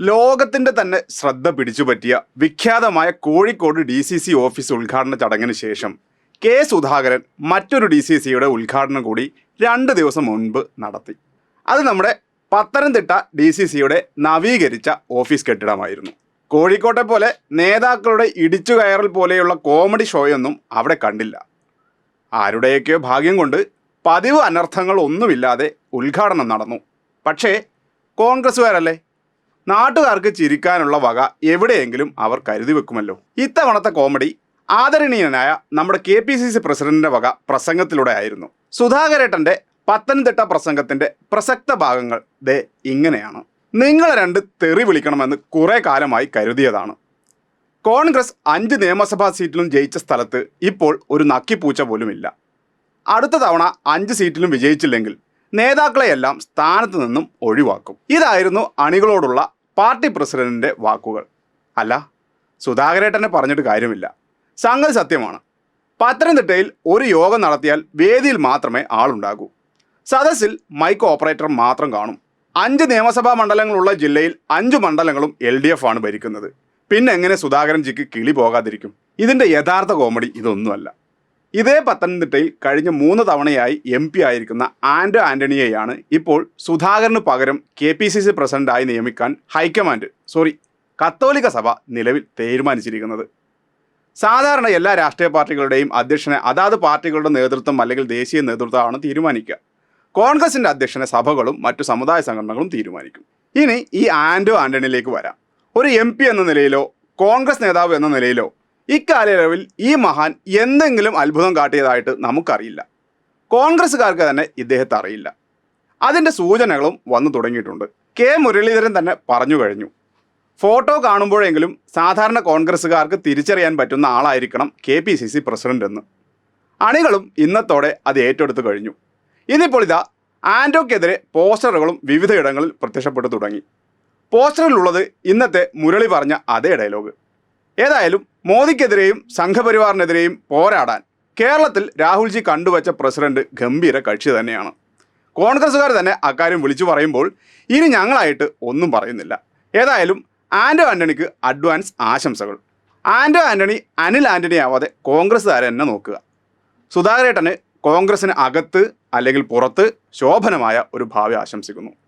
ലോകത്തിന്റെ തന്നെ ശ്രദ്ധ പിടിച്ചുപറ്റിയ വിഖ്യാതമായ Kozhikode D C C office ഉദ്ഘാടന ചടങ്ങിന് ശേഷം കെ സുധാകരൻ മറ്റൊരു ഡി സി സിയുടെ ഉദ്ഘാടനം കൂടി രണ്ട് ദിവസം മുൻപ് നടത്തി. അത് നമ്മുടെ പത്തനംതിട്ട ഡി സി സിയുടെ നവീകരിച്ച ഓഫീസ് കെട്ടിടമായിരുന്നു. കോഴിക്കോട്ടെ പോലെ നേതാക്കളുടെ ഇടിച്ചു കയറൽ പോലെയുള്ള കോമഡി ഷോയൊന്നും അവിടെ കണ്ടില്ല. ആരുടെയൊക്കെയോ ഭാഗ്യം കൊണ്ട് പതിവ് അനർത്ഥങ്ങൾ ഒന്നുമില്ലാതെ ഉദ്ഘാടനം നടന്നു. പക്ഷേ കോൺഗ്രസ്സുകാരല്ലേ? നാട്ടുകാർക്ക് ചിരിക്കാനുള്ള വക എവിടെയെങ്കിലും അവർ കരുതി വെക്കുമല്ലോ. ഇത്തവണത്തെ കോമഡി ആദരണീയനായ നമ്മുടെ കെ പി സി സി പ്രസിഡന്റിന്റെ വക പ്രസംഗത്തിലൂടെ ആയിരുന്നു. സുധാകരേട്ടന്റെ പത്തനംതിട്ട പ്രസംഗത്തിന്റെ പ്രസക്ത ഭാഗങ്ങൾ ദേ ഇങ്ങനെയാണ്. നിങ്ങളെ രണ്ട് തെറി വിളിക്കണമെന്ന് കുറെ കാലമായി കരുതിയതാണ്. കോൺഗ്രസ് അഞ്ച് നിയമസഭാ സീറ്റിലും ജയിച്ച സ്ഥലത്ത് ഇപ്പോൾ ഒരു നക്കിപ്പൂച്ച പോലുമില്ല. അടുത്ത തവണ അഞ്ച് സീറ്റിലും വിജയിച്ചില്ലെങ്കിൽ നേതാക്കളെയെല്ലാം സ്ഥാനത്ത് നിന്നും ഒഴിവാക്കും. ഇതായിരുന്നു അണികളോടുള്ള പാർട്ടി പ്രസിഡന്റിന്റെ വാക്കുകൾ. അല്ല സുധാകരേട്ടനെ പറഞ്ഞിട്ട് കാര്യമില്ല. സംഗതി സത്യമാണ്. പത്തനംതിട്ടയിൽ ഒരു യോഗം നടത്തിയാൽ വേദിയിൽ മാത്രമേ ആളുണ്ടാകൂ. സദസ്സിൽ മൈക്ക് ഓപ്പറേറ്റർ മാത്രം കാണും. അഞ്ച് നിയമസഭാ മണ്ഡലങ്ങളുള്ള ജില്ലയിൽ അഞ്ച് മണ്ഡലങ്ങളും എൽ ഡി എഫ് ആണ് ഭരിക്കുന്നത്. പിന്നെ എങ്ങനെ സുധാകരൻ ജിക്ക് കിളി പോകാതിരിക്കും? ഇതിന്റെ യഥാർത്ഥ കോമഡി ഇതൊന്നുമല്ല. ഇതേ പത്തനംതിട്ടയിൽ കഴിഞ്ഞ മൂന്ന് തവണയായി എം പി ആയിരിക്കുന്ന ആന്റോ ആന്റണിയെയാണ് ഇപ്പോൾ സുധാകരന് പകരം കെ പി സി സി പ്രസിഡന്റായി നിയമിക്കാൻ ഹൈക്കമാൻഡ് സോറി കത്തോലിക്ക സഭ നിലവിൽ തീരുമാനിച്ചിരിക്കുന്നത്. സാധാരണ എല്ലാ രാഷ്ട്രീയ പാർട്ടികളുടെയും അധ്യക്ഷനെ അതാത് പാർട്ടികളുടെ നേതൃത്വം അല്ലെങ്കിൽ ദേശീയ നേതൃത്വമാണ് തീരുമാനിക്കുക. കോൺഗ്രസിന്റെ അധ്യക്ഷനെ സഭകളും മറ്റു സമുദായ സംഘടനകളും തീരുമാനിക്കും. ഇനി ഈ ആന്റോ ആന്റണിയിലേക്ക് വരാം. ഒരു എം എന്ന നിലയിലോ കോൺഗ്രസ് നേതാവ് എന്ന നിലയിലോ ഇക്കാലയളവിൽ ഈ മഹാൻ എന്തെങ്കിലും അത്ഭുതം കാട്ടിയതായിട്ട് നമുക്കറിയില്ല. കോൺഗ്രസ്സുകാർക്ക് തന്നെ ഇദ്ദേഹത്തെ അറിയില്ല. അതിന്റെ സൂചനകളും വന്നു തുടങ്ങിയിട്ടുണ്ട്. കെ. മുരളീധരൻ തന്നെ പറഞ്ഞു കഴിഞ്ഞു. ഫോട്ടോ കാണുമ്പോഴെങ്കിലും സാധാരണ കോൺഗ്രസ്സുകാർക്ക് തിരിച്ചറിയാൻ പറ്റുന്ന ആളായിരിക്കണം K. P. C. C. President എന്ന്. അണികളും ഇന്നത്തോടെ അത് ഏറ്റെടുത്തു കഴിഞ്ഞു. ഇന്നിപ്പോൾ ഇതാ ആൻഡോക്കെതിരെ പോസ്റ്ററുകളും വിവിധ ഇടങ്ങളിൽ പ്രത്യക്ഷപ്പെട്ടു തുടങ്ങി. പോസ്റ്ററിലുള്ളത് ഇന്നത്തെ മുരളി പറഞ്ഞ അതേ ഡയലോഗ്. ഏതായാലും മോദിക്കെതിരെയും സംഘപരിവാറിനെതിരെയും പോരാടാൻ കേരളത്തിൽ രാഹുൽജി കണ്ടുവച്ച പ്രസിഡന്റ് ഗംഭീര കക്ഷി തന്നെയാണ്. കോൺഗ്രസ്സുകാർ തന്നെ അക്കാര്യം വിളിച്ചു പറയുമ്പോൾ ഇനി ഞങ്ങളായിട്ട് ഒന്നും പറയുന്നില്ല. ഏതായാലും ആന്റോ ആന്റണിക്ക് അഡ്വാൻസ് ആശംസകൾ. ആന്റോ ആന്റണി അനിൽ ആന്റണി ആവാതെ കോൺഗ്രസ്സുകാരെ തന്നെ നോക്കുക. സുധാകരേട്ടന് കോൺഗ്രസിന് അകത്ത് അല്ലെങ്കിൽ പുറത്ത് ശോഭനമായ ഒരു ഭാവി ആശംസിക്കുന്നു.